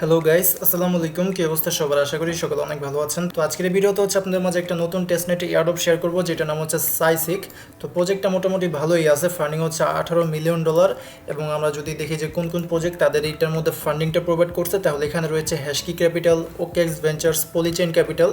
Hello guys আসসালামু আলাইকুম কি অবস্থা সবার? আশা করি সকলে অনেক ভালো আছেন। তো আজকের ভিডিওতে হচ্ছে আপনাদের মাঝে একটা নতুন টেস্টনেট ইয়ারডপ শেয়ার করব যেটা নাম হচ্ছে সাইসিক তো প্রজেক্টটা মোটামুটি ভালোই আছে। ফান্ডিং হচ্ছে আঠারো মিলিয়ন ডলার এবং আমরা যদি দেখি যে কোন কোন প্রজেক্ট তাদের এইটার মধ্যে ফান্ডিংটা প্রোভাইড করছে, তাহলে এখানে রয়েছে HashKey Capital OKEx Ventures Polychain Capital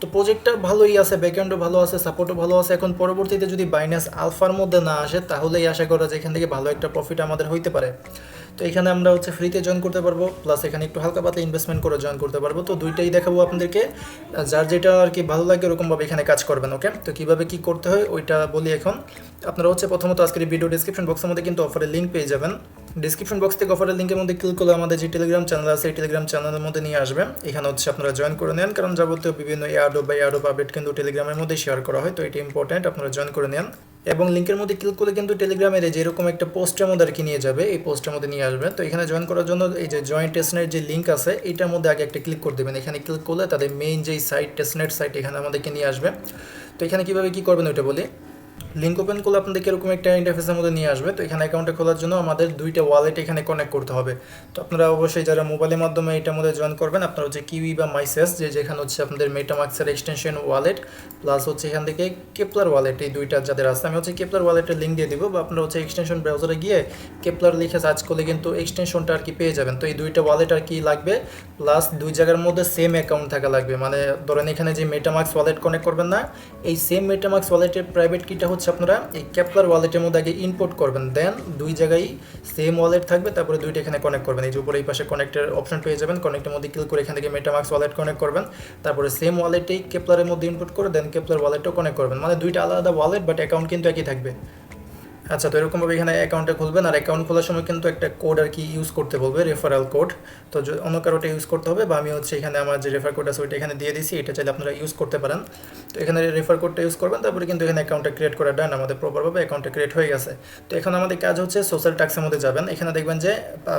তো প্রজেক্টটা ভালোই আছে। ব্যাকএন্ডও ভালো আছে সাপোর্টও ভালো আছে। এখন পরবর্তীতে যদি বাইনাস আলফার মধ্যে না আসে, তাহলেই আশা করা যে এখান থেকে ভালো একটা প্রফিট আমাদের হইতে পারে। তো এখানে আমরা হচ্ছে ফ্রিতে জয়েন করতে পারব প্লাস এখানে একটু হালকা পাতলা ইনভেস্টমেন্ট করে জয়েন করতে পারব। তো দুইটাই দেখাবো আপনাদেরকে। যার যেটা আর কি ভালো লাগে ওরকমভাবে এখানে কাজ করবেন ওকে তো কীভাবে কি করতে হয় ওইটা বলি এখন। আপনারা হচ্ছে প্রথমত আজকের ভিডিও ডিসক্রিপশন বক্সের মধ্যে কিন্তু অফারের লিঙ্ক পেয়ে যাবেন। ডিসক্রিপশন বক্স থেকে অফারের লিঙ্কের মধ্যে ক্লিক করলে আমাদের যে টেলিগ্রাম চ্যানেল আছে, এই টেলিগ্রাম চ্যানেলের মধ্যে নিয়ে আসবে। এখানে হচ্ছে আপনারা জয়েন করে নেন, কারণ যাবতীয় বিভিন্ন এয়ারডো বা এয়ারডো আপডেট কিন্তু টেলিগ্রামের মধ্যে শেয়ার করা হয়, তো এটা ইম্পর্টেন্ট আপনারা জয়েন করে নেন। এবং লিঙ্কের মধ্যে ক্লিক করলে কিন্তু টেলিগ্রামের যে এরকম একটা পোস্টের মধ্যে আর কি নিয়ে যাবে, এই পোস্টের মধ্যে নিয়ে আসবেন। তো এখানে জয়েন করার জন্য এই যে জয়েন্ট টেস্টনেট যে লিঙ্ক আছে, এটার মধ্যে আগে একটা ক্লিক করে দেবেন। এখানে ক্লিক করলে তাদের মেইন যেই সাইট টেস্টনেট সাইট এখানে আমাদেরকে নিয়ে আসবে। তো এখানে কীভাবে কী করবেন ওইটা বলি? লিঙ্ক ওপেন করলে আপনাদেরকে এরকম একটা ইন্টারফেসের মধ্যে নিয়ে আসবে। তো এখানে অ্যাকাউন্টে খোলার জন্য আমাদের দুইটা ওয়ালেট এখানে কানেক্ট করতে হবে। তো আপনারা অবশ্যই যারা মোবাইলের মাধ্যমে এটার মধ্যে জয়েন করবেন, আপনারা হচ্ছে কিউই বা মাইসেস যে যেখানে হচ্ছে আপনাদের মেটামাক্সের এক্সটেনশন ওয়ালেট প্লাস হচ্ছে এখান থেকে কেপলার ওয়ালেট এই দুইটা যাদের আছে। আমি হচ্ছে কেপলার ওয়ালেটের লিঙ্ক দিয়ে দিব, বা আপনারা হচ্ছে এক্সটেনশন ব্রাউজারে গিয়ে কেপলার লিখে সার্চ করলে কিন্তু এক্সটেনশনটা আর কি পেয়ে যাবেন। তো এই দুইটা ওয়ালেট আর কি লাগবে প্লাস দুই জায়গার মধ্যে সেম অ্যাকাউন্ট থাকা লাগবে। মানে ধরেন এখানে যে মেটামাক্স ওয়ালেট কানেক্ট করবেন না, এই সেম মেটামাক্স ওয়ালেটের প্রাইভেট কিটা হচ্ছে আপনারা এই ক্যাপলার ওয়ালেটের মধ্যে আগে ইনপুট করবেন। দেন দুই জায়গায় সেম ওয়ালেট থাকবে, তারপরে দুইটা এখানে কানেক্ট করবেন। এই যে উপরে এই পাশে কানেক্টের অপশন পেয়ে যাবেন কানেক্টের মধ্যে ক্লিক করে এখান থেকে মেটামাক্স ওয়ালেট কানেক্ট করবেন। তারপরে সেম ওয়ালেটেই কেপলারের মধ্যে ইনপুট করে দেন কেপলার ওয়ালেটও কানেক্ট করবেন। মানে দুইটা আলাদা ওয়ালেট বাট অ্যাকাউন্ট কিন্তু একই থাকবে। আচ্ছা তো এরকমভাবে এখানে অ্যাকাউন্টে খুলবেন আর অ্যাকাউন্ট খোলার সময় কিন্তু একটা কোড আর কি ইউজ করতে বলবে রেফারেল কোড তো অন্য কারোটা ইউজ করতে হবে বা আমি হচ্ছে এখানে আমার যে রেফার কোড আছে ওইটা এখানে দিয়ে দিছি এটা চাইলে আপনারা ইউজ করতে পারেন। তো এখানে রেফার কোডটা ইউজ করবেন, তারপরে কিন্তু এখানে অ্যাকাউন্টটা ক্রিয়েট করা ডান আমাদের প্রপারভাবে অ্যাকাউন্টটা ক্রিয়েট হয়ে গেছে। তো এখন আমাদের কাজ হচ্ছে সোশ্যাল ট্যাক্সের মধ্যে যাবেন। এখানে দেখবেন যে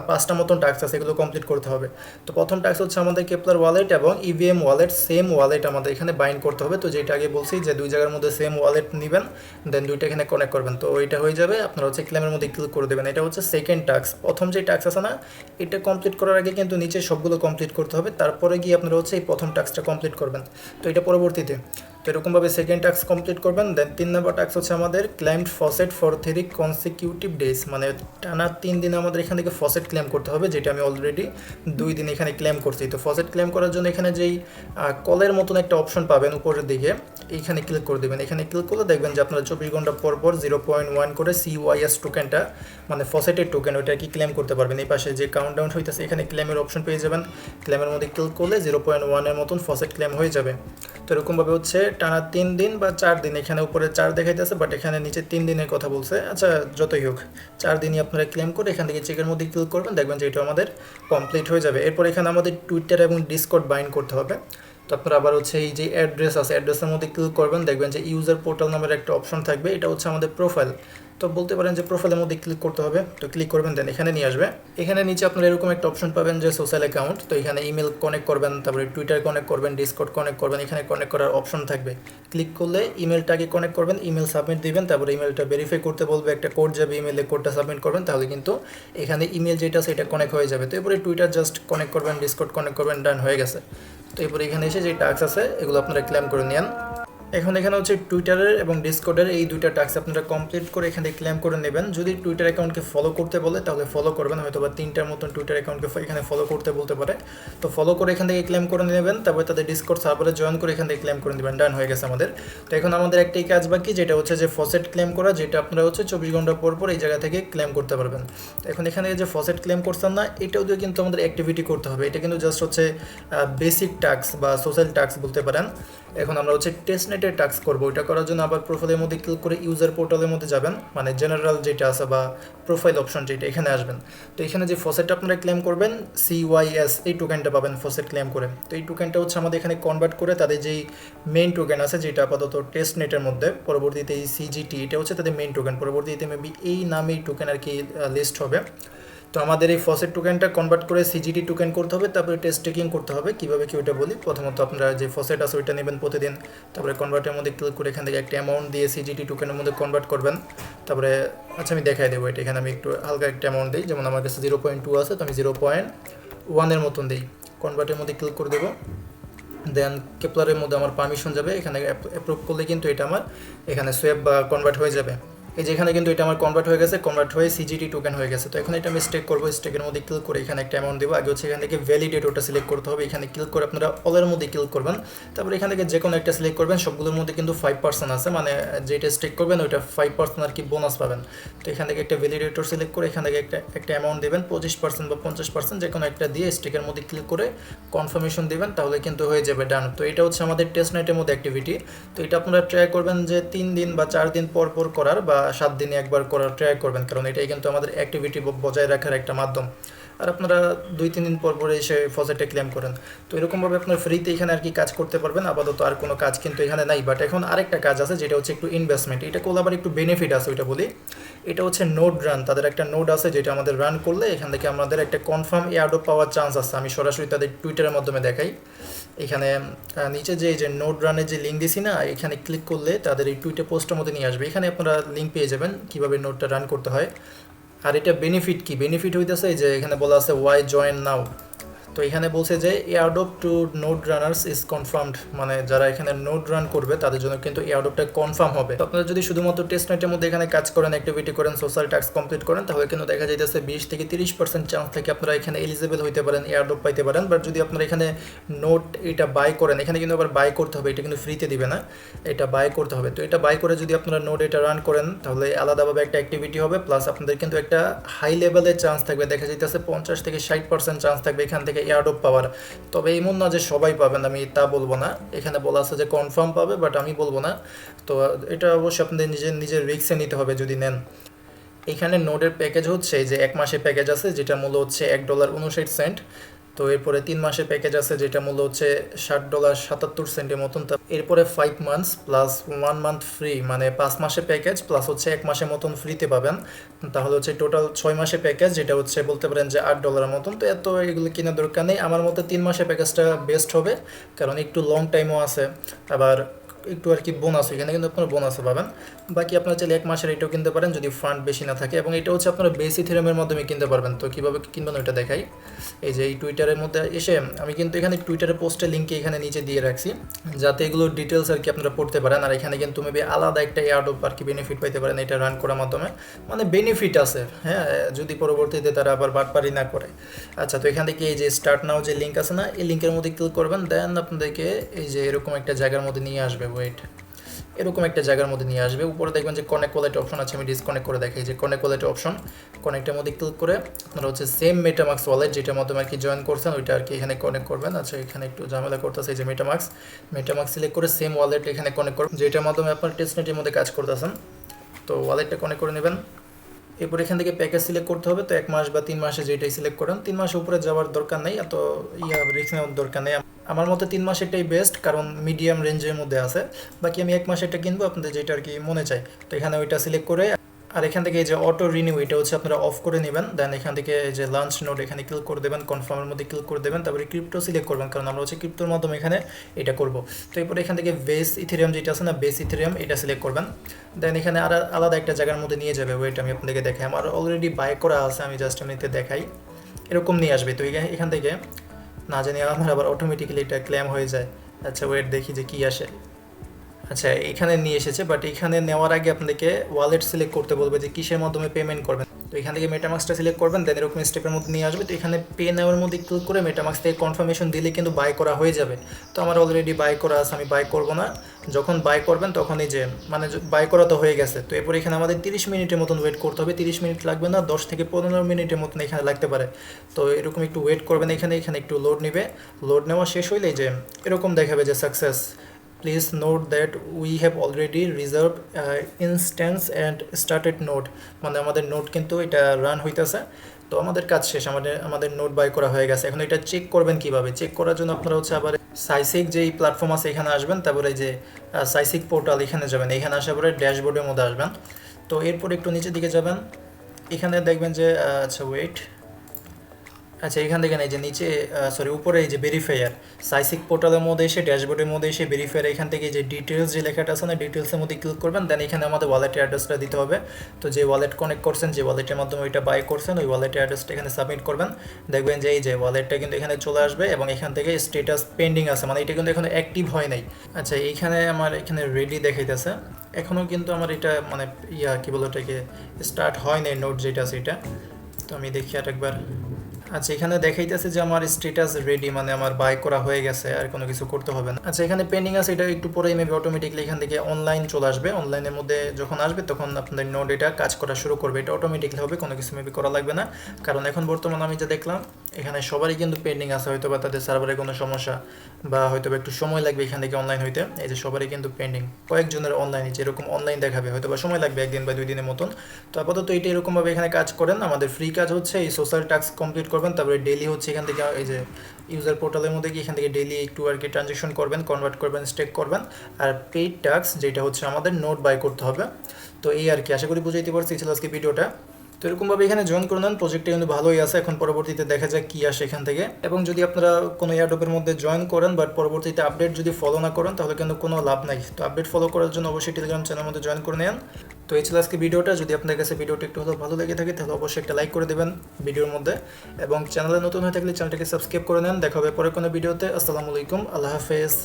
পাঁচটা মতন ট্যাক্স আছে, এগুলো কমপ্লিট করতে হবে। তো প্রথম ট্যাক্স হচ্ছে আমাদের কেপলার ওয়ালেট এবং ইভিএম ওয়ালেট সেম ওয়ালেট আমাদের এখানে বাইন্ড করতে হবে। তো যেটা আগে বলছি যে দুই জায়গার মধ্যে সেম ওয়ালেট নেবেন দেন দুইটা এখানে কানেক্ট করবেন। তো ওইটা হয়ে যাবে, আপনারা হচ্ছে ক্লেমের মধ্যে ক্লিক করে দেবেন। এটা হচ্ছে সেকেন্ড টাস্ক প্রথম যে টাস্ক আছে না, এটা কমপ্লিট করার আগে কিন্তু নিচে সবগুলো কমপ্লিট করতে হবে। তারপরে গিয়ে আপনারা হচ্ছে এই প্রথম টাস্কটা কমপ্লিট করবেন। তো এটা পরবর্তীতে। তো সেকেন্ড টাস্ক কমপ্লিট করবেন? দেন তিন নম্বর টাস্ক হচ্ছে আমাদের claimed faucet for three consecutive days মানে টানা তিন দিন আমাদের এখান থেকে ফসেট ক্লেম করতে হবে, যেটা আমি অলরেডি দুই দিন এখানে ক্লেম করছি। তো ফসেট ক্লেম করার জন্য এখানে যেই কলের মতন একটা অপশন পাবেন উপরের দিকে এইখানে ক্লিক করে দেবেন। এখানে ক্লিক করলে দেখবেন যে আপনারা চব্বিশ ঘণ্টা পর পর জিরো পয়েন্ট ওয়ান করে সিওয়াইএস টোকেনটা মানে ফসেটের টোকেন ওইটা কি ক্লেম করতে পারবেন। এই পাশে যে কাউন্ট ডাউন হইতেছে, এখানে ক্লেমের অপশন পেয়ে যাবেন। ক্লেমের মধ্যে ক্লিক করলে জিরো পয়েন্ট ওয়ানের মতন ফসেট ক্লেম হয়ে যাবে। তো এরকমভাবে হচ্ছে টানা তিন দিন বা চার দিন, এখানে উপরে চার দেখাইতেছে বাট এখানে নিচে তিন দিনের কথা বলছে। আচ্ছা যতই হোক, চার দিনই আপনারা ক্লেম করে এখান থেকে চেকের মধ্যে ক্লিক করবেন, দেখবেন যে এটা আমাদের কমপ্লিট হয়ে যাবে। এরপর এখানে আমাদের টুইটার এবং ডিসকর্ড বাইন করতে হবে। তো আপনারা আবার হচ্ছে এই যে অ্যাড্রেস আছে অ্যাড্রেসের মধ্যে ক্লিক করবেন, দেখবেন যে ইউজার পোর্টাল নামের একটা অপশন থাকবে, এটা হচ্ছে আমাদের প্রোফাইল তো বলতে পারেন যে প্রোফাইলের মধ্যে ক্লিক করতে হবে, তো ক্লিক করবেন দেন এখানে নিয়ে আসবে। এখানে নিচে আপনারা এরকম একটা অপশন পাবেন যে সোশ্যাল অ্যাকাউন্ট তো এখানে ইমেল কানেক্ট করবেন, তারপরে টুইটার কানেক্ট করবেন ডিসকর্ড কানেক্ট করবেন, এখানে কানেক্ট করার অপশন থাকবে। ক্লিক করলে ইমেলটাকে কানেক্ট করবেন ইমেল সাবমিট দিবেন, তারপরে ইমেলটা ভেরিফাই করতে বলবে, একটা কোড যাবে ইমেলে কোডটা সাবমিট করবেন, তাহলে কিন্তু এখানে ইমেল যেটা সেটা কানেক্ট হয়ে যাবে। তো এরপরে টুইটার জাস্ট কানেক্ট করবেন ডিসকর্ড কানেক্ট করবেন ডান হয়ে গেছে। তো এরপর এখানে এসে যে টাস্ক আছে এগুলো আপনারা ক্লেম করে নেন এখন এখানে হচ্ছে টুইটারের এবং ডিসকর্ডের এই দুইটা টাস্ক আপনারা কমপ্লিট করে এখান ক্লেম করে নেবেন। যদি টুইটার অ্যাকাউন্টকে ফলো করতে বলে, তাহলে ফলো করবেন। হয়তো বা তিনটার মতন টুইটার অ্যাকাউন্টকে এখানে ফলো করতে বলতে পারে। তো ফলো করে এখান থেকে ক্লেম করে নেবেন, তারপরে তাদের ডিসকোড সার্ভারে জয়েন করে এখান থেকে ক্লেম করে নেবেন। ডান হয়ে গেছে আমাদের। তো এখন আমাদের একটাই কাজ বাকি, যেটা হচ্ছে যে ফসেট ক্লেম করা, যেটা আপনারা হচ্ছে চব্বিশ ঘণ্টা পর পর এই জায়গা থেকে ক্লেম করতে পারবেন। তো এখন এখানে যে ফসেট ক্লেম করছেন না, এটাও দিয়ে কিন্তু আমাদের অ্যাক্টিভিটি করতে হবে। এটা কিন্তু জাস্ট হচ্ছে বেসিক টাস্ক বা সোশ্যাল টাস্ক বলতে পারেন। এখন আমরা হচ্ছে টেস্টনেটের টাস্ক করব, ওইটা করার জন্য আবার প্রোফাইলের মধ্যে ক্লিক করে ইউজার পোর্টালের মধ্যে যাবেন মানে জেনারেল যেটা আছে বা প্রোফাইল অপশন যেটা, এখানে আসবেন। তো এখানে যে ফসেটটা আপনারা ক্লেম করবেন সি সিওয়াইএস এই টোকেনটা পাবেন ফসেট ক্লেম করে। তো এই টোকেনটা হচ্ছে আমাদের এখানে কনভার্ট করে তাদের যেই মেইন টোকেন আছে, যেটা আপাতত টেস্ট নেটের মধ্যে, পরবর্তীতে এই সিজিটি এটা হচ্ছে তাদের মেইন টোকেন পরবর্তীতে মেবি এই নামেই টোকেন আর কি লিস্ট হবে। তো আমাদের এই ফসেট টোকেনটা কনভার্ট করে সিজিটি টোকেন করতে হবে, তারপরে টেস্ট টেকিং করতে হবে। কীভাবে কি ওইটা বলি? প্রথমত আপনারা যে ফসেট আছে ওইটা নেবেন প্রতিদিন। তারপরে কনভার্টের মধ্যে ক্লিক করে এখান থেকে একটা অ্যামাউন্ট দিয়ে সিজিটি টোকেনের মধ্যে কনভার্ট করবেন। তারপরে আচ্ছা আমি দেখাই দেবো এটা। এখানে আমি একটু হালকা একটা অ্যামাউন্ট দিই। যেমন আমার কাছে জিরো পয়েন্ট টু আছে, তো আমি জিরো পয়েন্ট ওয়ানের মতন দিই। কনভার্টের মধ্যে ক্লিক করে দেবো। দেন কেপলারের মধ্যে আমার পারমিশন যাবে। এখানে অ্যাপ্রুভ করলে কিন্তু এটা আমার এখানে সোয়েব বা কনভার্ট হয়ে যাবে। এই যে এখানে কিন্তু এটা আমার কনভার্ট হয়ে গেছে কনভার্ট হয়ে সিজিটি টোকেন হয়ে গেছে। তো এখন এটা আমি স্টেক করব স্টেকের মধ্যে ক্লিক করে এখানে একটা অ্যামাউন্ট দেবো। আগে হচ্ছে এখান থেকে ভ্যালিডেট ওটা সিলেক্ট করতে হবে। এখানে ক্লিক করে আপনারা অলের মধ্যে ক্লিক করবেন। তারপর এখান থেকে যে কোনো একটা সিলেক্ট করবেন, সবগুলোর মধ্যে কিন্তু ফাইভ পার্সেন্ট আছে। মানে যেটা স্টেক করবেন, ওইটা ফাইভ পার্সেন্ট আর কি বোনাস পাবেন। তো এখান থেকে একটা ভ্যালিডেটর সিলেক্ট করে এখান থেকে একটা একটা অ্যামাউন্ট দেবেন, পঁচিশ পার্সেন্ট বা পঞ্চাশ পার্সেন্ট যে কোনো একটা দিয়ে স্টেকের মধ্যে ক্লিক করে কনফার্মেশন দেবেন, তাহলে কিন্তু হয়ে যাবে ডান তো এটা হচ্ছে আমাদের টেস্ট নাইটের মধ্যে অ্যাক্টিভিটি তো এটা আপনারা ট্রাই করবেন যে তিন দিন বা চার দিন পর পর করার বা সাত দিনে একবার করার ট্রাই করবেন, কারণ এটাই কিন্তু আমাদের অ্যাক্টিভিটি বজায় রাখার একটা মাধ্যম। আর আপনারা দুই, তিন দিন পর পরে এসে ফসেটে ক্লেম করেন। তো এরকমভাবে আপনার ফ্রিতে এখানে আর কি কাজ করতে পারবেন, আপাতত আর কোনো কাজ কিন্তু এখানে নাই। বাট এখন আরেকটা কাজ আছে, যেটা হচ্ছে একটু ইনভেস্টমেন্ট এটা করলে আবার একটু বেনিফিট আছে, ওইটা বলি। এটা হচ্ছে নোড রান তাদের একটা নোড আছে, যেটা আমাদের রান করলে এখান থেকে আমাদের একটা কনফার্ম এয়ারডো পাওয়ার চান্স আছে। আমি সরাসরি তাদের টুইটারের মাধ্যমে দেখাই। এখানে নিচে যে যে নোট রানের যে লিঙ্ক দিছি না, এখানে ক্লিক করলে তাদের এই টুইটে পোস্টের মধ্যে নিয়ে আসবে। এখানে আপনারা লিঙ্ক পেয়ে যাবেন কীভাবে নোটটা রান করতে হয়। আর এটা বেনিফিট কি? বেনিফিট হইতেছে যে এখানে বলা আছে ওয়াই জয়েন নাও তো এখানে বলছে যে airdrop to node runners is confirmed মানে যারা এখানে নোড রান করবে, তাদের জন্য কিন্তু এয়ারডপটা কনফার্ম হবে। তো আপনারা যদি শুধুমাত্র টেস্ট নাইটের মধ্যে এখানে কাজ করেন অ্যাক্টিভিটি করেন সোশ্যাল টাস্ক কমপ্লিট করেন, তাহলে কিন্তু দেখা যাইতেছে বিশ থেকে তিরিশ পার্সেন্ট চান্স থেকে আপনারা এখানে এলিজিবল হইতে পারেন এয়ারডপ পাইতে পারেন। বাট যদি আপনারা এখানে নোট এটা বাই করেন, এখানে কিন্তু আবার বাই করতে হবে, এটা কিন্তু ফ্রিতে দিবে না, এটা বাই করতে হবে। তো এটা বাই করে যদি আপনারা নোট এটা রান করেন, তাহলে আলাদাভাবে একটা অ্যাক্টিভিটি হবে প্লাস আপনাদের কিন্তু একটা হাই লেভেলের চান্স থাকবে। দেখা যাইতেছে পঞ্চাশ থেকে ষাট পার্সেন্ট চান্স থাকবে এখান থেকে এয়ারডপ পাওয়ার তবে এমন না যে সবাই পাবেন, আমি তা বলব না। এখানে বলা আছে যে কনফার্ম পাবে বাট আমি বলব না। তো এটা অবশ্যই আপনাদের নিজের নিজের রিক্সে নিতে হবে যদি নেন। এখানে নোডের প্যাকেজ হচ্ছে যে এক মাসের প্যাকেজ আছে, যেটা মূল্য হচ্ছে এক ডলার উনষাট সেন্ট তো এরপরে তিন মাসের প্যাকেজ আছে, যেটা মূল্য হচ্ছে ষাট ডলার সাতাত্তর সেন্টের মতন। এরপরে five months plus one month free মানে পাঁচ মাসের প্যাকেজ প্লাস হচ্ছে এক মাসের মতন ফ্রিতে পাবেন। তাহলে হচ্ছে টোটাল ছয় মাসের প্যাকেজ যেটা হচ্ছে বলতে পারেন যে আট ডলারের মতন। তো এত এগুলো কেনার দরকার নেই। আমার মতে তিন মাসের প্যাকেজটা বেস্ট হবে, কারণ একটু লং টাইমও আছে। আবার একটু আর কি বোনাস এখানে কিন্তু আপনারা বোনাসও পাবেন। বাকি আপনারা চাইলে এক মাসের এটাও কিনতে পারেন যদি ফান্ড বেশি না থাকে। এবং এটা হচ্ছে আপনারা বেসি থিরামের মাধ্যমে কিনতে পারবেন। তো কীভাবে কিনবেন ওইটা দেখাই। এই যে এই টুইটারের মধ্যে এসে আমি কিন্তু এখানে টুইটারের পোস্টের লিঙ্কে এখানে নিচে দিয়ে রাখছি। যাতে এগুলো ডিটেলস আর কি আপনারা পড়তে পারেন। আর এখানে কিন্তু মেবি আলাদা একটা এয়ারডপ আর কি বেনিফিট পাইতে পারেন এটা রান করার মাধ্যমে। মানে বেনিফিট আছে হ্যাঁ? যদি পরবর্তীতে তারা আবার বাটপারি না করে। আচ্ছা তো এখান থেকে এই যে স্টার্ট নাও যে লিঙ্ক আছে না, এই লিঙ্কের মধ্যে ক্লিক করবেন। দেন আপনাদেরকে এই যে এরকম একটা জায়গার মধ্যে নিয়ে আসবে ওয়েট এরকম একটা জায়গার মধ্যে নিয়ে আসবে। উপরে দেখবেন যে কনেক্ট কোয়ালিটি অপশন আছে, আমি ডিসকানেক্ট করে দেখাই যে কনেক্ট কোয়ালিটি অপশন কনেক্টের মধ্যে ক্লিক করে আপনারা হচ্ছে সেম মেটামাক্স ওয়ালেট যেটার মাধ্যমে আর কি জয়েন করছেন, ওইটা আর কি এখানে কানেক্ট করবেন। আচ্ছা এখানে একটু ঝামেলা করতেছে যে মেটামাক্স মেটামাক্স সিলেক্ট করে সেম ওয়ালেট এখানে কানেক্ট করবেন। যেটার মাধ্যমে আপনার টেস্টনেটের মধ্যে কাজ করতেছেন। তো ওয়ালেটটা কানেক্ট করে নেবেন। এরপর এখান থেকে প্যাকেজ সিলেক্ট করতে হবে। তো এক মাস বা তিন মাসে যেটাই সিলেক্ট করেন, তিন মাসের উপরে যাওয়ার দরকার নেই। এত ইয়া রিস্ক নেওয়ার দরকার নেই। আমার মতে তিন মাসেরটাই বেস্ট কারণ মিডিয়াম রেঞ্জের মধ্যে আছে। বাকি আমি এক মাসেরটা কিনবো, আপনাদের যেটা আর কি মনে চাই। তো এখানে ওইটা সিলেক্ট করে, আর এখান থেকে যে অটো রিনিউ এটা হচ্ছে আপনারা অফ করে নেবেন। দেন এখান থেকে যে লাঞ্চ নোট এখানে ক্লিক করে দেবেন কনফার্মের মধ্যে ক্লিক করে দেবেন। তারপরে ক্রিপ্টো সিলেক্ট করবেন, কারণ আমরা হচ্ছে ক্রিপ্টোর মাধ্যমে এখানে এটা করব। তো এরপরে এখান থেকে বেস ইথেরিয়াম যেটা আছে না বেস ইথেরিয়াম এটা সিলেক্ট করবেন। দেন এখানে আর, আলাদা একটা জায়গার মধ্যে নিয়ে যাবে ওইটা আমি আপনাদেরকে দেখাই। আমার অলরেডি বাই করা আছে, আমি জাস্ট এমনিতে দেখাই। এরকম নিয়ে আসবে। তো এখান থেকে না জানি, আমার আবার অটোমেটিক্যালি এটা ক্ল্যাম হয়ে যায়। আচ্ছা ওয়েট দেখি যে কী আসে। আচ্ছা এখানে নিয়ে এসেছে বাট এখানে নেওয়ার আগে আপনাদেরকে ওয়ালেট সিলেক্ট করতে বলবে যে কিসের মাধ্যমে পেমেন্ট করবেন। তো এখান থেকে মেটামাক্সটা সিলেক্ট করবেন দেন এরকম স্টেপের মধ্যে নিয়ে আসবে। তো এখানে পে নেওয়ার মধ্যে ক্লিক করে মেটামাক্স থেকে কনফার্মেশন দিলে কিন্তু বাই করা হয়ে যাবে। তো আমার অলরেডি বাই করা আছে, আমি বাই করব না। যখন বাই করবেন, তখন এই যে মানে বাই করা তো হয়ে গেছে। তো এরপর এখানে আমাদের তিরিশ মিনিটের মতন ওয়েট করতে হবে। তিরিশ মিনিট লাগবে না, দশ থেকে পনেরো মিনিটের মতন এখানে লাগতে পারে। তো এরকম একটু ওয়েট করবেন এখানে এখানে একটু লোড নেবে। লোড নেওয়া শেষ হইলেই যে, এরকম দেখাবে যে success please note that we have already reserve instance and started node মানে আমাদের নোট কিন্তু এটা রান হইতেছে। তো আমাদের কাজ শেষ। আমাদের আমাদের নোট বাই করা হয়ে গেছে। এখন এটা চেক করবেন কীভাবে? চেক করার জন্য আপনারা হচ্ছে আবার সাইসিক যেই প্ল্যাটফর্ম আছে এখানে আসবেন। তারপরে যে সাইসিক পোর্টাল এখানে যাবেন। এখানে আসার পরে ড্যাশবোর্ডের মধ্যে আসবেন। তো এরপর একটু নিচের দিকে যাবেন। এখানে দেখবেন যে আচ্ছা ওয়েট আচ্ছা এখান থেকে এই যে নিচে সরি উপরে এই যে ভেরিফায়ার সাইসিক পোর্টালের মধ্যে এসে ড্যাশবোর্ডের মধ্যে এসে ভেরিফায়ার এখান থেকে যে ডিটেলস যে লেখাটা আছে না ডিটেলসের মধ্যে ক্লিক করবেন দেন এখানে আমাদের ওয়ালেটের অ্যাড্রেসটা দিতে হবে। তো যে ওয়ালেট কানেক্ট করছেন, যে ওয়ালেটের মাধ্যমে ওইটা বাই করছেন, ওই ওয়ালেটের অ্যাড্রেসটা এখানে সাবমিট করবেন। দেখবেন যে এই যে ওয়ালেটটা কিন্তু এখানে চলে আসবে এবং এখান থেকে স্টেটাস পেন্ডিং আছে মানে এটা কিন্তু এখনও অ্যাক্টিভ হয় নাই। আচ্ছা এইখানে আমার এখানে রেডি দেখাইতেছে। এখনও কিন্তু আমার এটা মানে ইয়া, কী বলে ওটাকে স্টার্ট হয় নাই নোট যেটা সেটা তো আমি দেখি আর একবার আচ্ছা এখানে দেখাইতেছে যে আমার স্ট্যাটাস রেডি মানে আমার বাই করা হয়ে গেছে, আর কোনো কিছু করতে হবে না। আচ্ছা এখানে পেন্ডিং আছে, এটা একটু পরেই মেবি অটোমেটিকলি এখান থেকে অনলাইন চলে আসবে। অনলাইনের মধ্যে যখন আসবে, তখন আপনাদের নোট এটা কাজ করা শুরু করবে। এটা অটোমেটিকলি হবে, কোনো কিছু মেবি করা লাগবে না। কারণ এখন বর্তমানে আমি যে দেখলাম এখানে সবারই কিন্তু পেন্ডিং আছে হয়তো বা তাদের সার্ভারে কোনো সমস্যা বা হয়তো বা একটু সময় লাগবে এখান থেকে অনলাইন হইতে। এই যে সবারই কিন্তু পেন্ডিং কয়েকজনের অনলাইনে যেরকম অনলাইন দেখাবে হয়তো বা সময় লাগবে একদিন বা দুই দিনের মতন। তো আপাতত এটা এরকমভাবে এখানে কাজ করেন। আমাদের ফ্রি কাজ হচ্ছে, এই সোশ্যাল টাস্ক কমপ্লিট করবেন, তারপরে ডেলি হচ্ছে এখান থেকে এই যে ইউজার পোর্টালের মধ্যে গিয়ে এখান থেকে ডেলি একটু আর কি ট্রানজেকশন করবেন কনভার্ট করবেন স্টেক করবেন। আর পেইড টাস্ক যেটা হচ্ছে আমাদের নোট বাই করতে হবে। তো এই আর কি, আশা করি বুঝাইতে পারছি। ছিল আজকে ভিডিওটা তো এরকমভাবে এখানে জয়েন করে নেন। প্রজেক্টটা কিন্তু ভালোই আছে। এখন পরবর্তীতে দেখা যাক কী আসে এখান থেকে। এবং যদি আপনারা কোনো এয়ারডপের মধ্যে জয়েন করেন বাট পরবর্তীতে আপডেট যদি ফলো না করেন, তাহলে কিন্তু কোনো লাভ নাই। তো আপডেট ফলো করার জন্য অবশ্যই টেলিগ্রাম চ্যানেলের মধ্যে জয়েন করে নেন। তো এই ছিল আজকে ভিডিওটা। যদি আপনার কাছে ভিডিওটা একটু হলেও ভালো লেগে থাকে, তাহলে অবশ্যই একটা লাইক করে দেবেন ভিডিওর মধ্যে। এবং চ্যানেলে নতুন হয়ে থাকলে চ্যানেলটাকে সাবস্ক্রাইব করে নেন। দেখা হবে পরে কোনো ভিডিওতে। আসসালামু আলাইকুম। আল্লাহ হাফেজ।